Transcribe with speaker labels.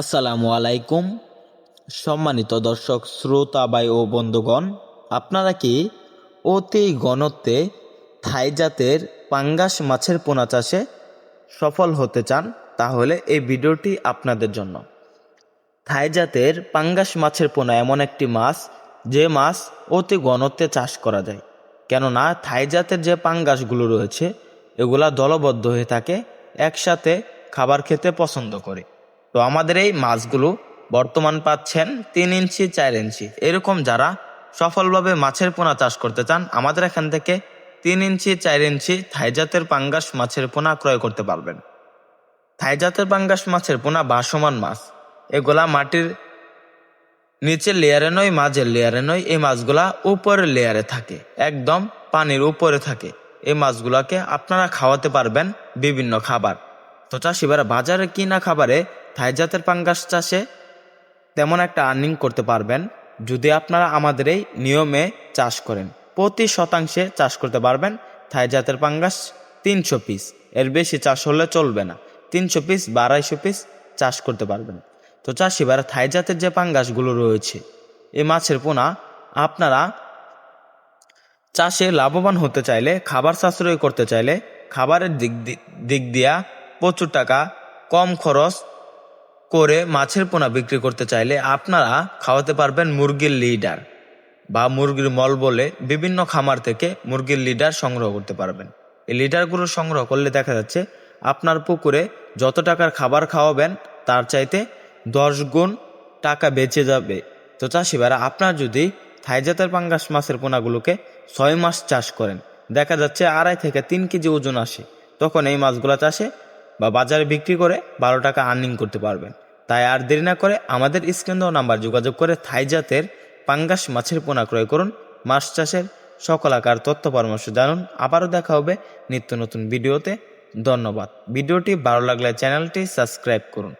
Speaker 1: আসসালামু আলাইকুম, সম্মানিত দর্শক, শ্রোতা বাই ও বন্ধুগণ, আপনারা কি অতি গণত্বে থাই জাতের পাঙ্গাস মাছের পোনা চাষে সফল হতে চান? তাহলে এই ভিডিওটি আপনাদের জন্য। থাই জাতের পাঙ্গাস মাছের পোনা এমন একটি মাছ, যে মাছ অতি গণত্বে চাষ করা যায়। কেননা, থাই জাতের যে পাঙ্গাসগুলো রয়েছে, এগুলা দলবদ্ধ হয়ে থাকে, একসাথে খাবার খেতে পছন্দ করে। তো আমাদের এই মাছগুলো বর্তমান পাচ্ছেন তিন ইঞ্চি, চার ইঞ্চি। এরকম যারা সফলভাবে মাছের পোনা চাষ করতে চান, আমাদের এখান থেকে তিন ইঞ্চি, চার ইঞ্চি থাইজাতের পাঙ্গাস মাছের পোনা ক্রয় করতে পারবেন। থাইজাতের পাঙ্গাস মাছের পোনা বাসমান মাছ। এগুলা মাটির নিচের লেয়ারে নয়, মাঝের লেয়ারে নয়, এই মাছগুলা উপরের লেয়ারে থাকে। একদম পানির উপরে থাকে। এই মাছগুলাকে আপনারা খাওয়াতে পারবেন বিভিন্ন খাবার। তো চাষিবারা বাজারে কিনা খাবারে থাই জাতের পাঙ্গাস চাষে? তেমন একটা আর্নিং করতে পারবেন যদি আপনারা আমাদের এই নিয়মে চাষ করেন। প্রতি শতাংশে চাষ করতে পারবেন থাই জাতের পাঙ্গাস তিনশো পিস এর বেশি চাষ হলে চলবে না। তিনশো পিস বা আড়াইশো পিস চাষ করতে পারবেন। তো চাষিবারা থাই জাতের যে পাঙ্গাসগুলো রয়েছে, এই মাছের পোনা, আপনারা চাষে লাভবান হতে চাইলে, খাবার সাশ্রয় করতে চাইলে, খাবারের দিক দিক দিয়া প্রচুর টাকা কম খরচ করে মাছের পোনা বিক্রি করতে চাইলে আপনারা খাওয়াতে পারবেন মুরগির লিডার বা মুরগির মল বলে বিভিন্ন খামার থেকে মুরগির লিডার সংগ্রহ করতে পারবেন। এই লিডারগুলো সংগ্রহ করলে দেখা যাচ্ছে আপনার পুকুরে যত টাকার খাবার খাওয়াবেন, তার চাইতে দশ গুণ টাকা বেঁচে যাবে। তো চাষিবারা আপনার যদি থাইজাতের পাঙ্গাস মাছের পোনাগুলোকে ছয় মাস চাষ করেন, দেখা যাচ্ছে আড়াই থেকে তিন কেজি ওজন আসে, তখন এই মাছগুলো চাষে বা বাজারে বিক্রি করে বারো টাকা আর্নিং করতে পারবেন। তাই আর দেরি না করে আমাদের স্ক্রিন দেওয়া নাম্বার যোগাযোগ করে থাই জাতের পাঙ্গাস মাছের পোনা ক্রয় করুন। মাছ চাষের সকল আকার তথ্য পরামর্শ জানুন। আবারও দেখা হবে নিত্য নতুন ভিডিওতে। ধন্যবাদ। ভিডিওটি ভালো লাগলে চ্যানেলটি সাবস্ক্রাইব করুন।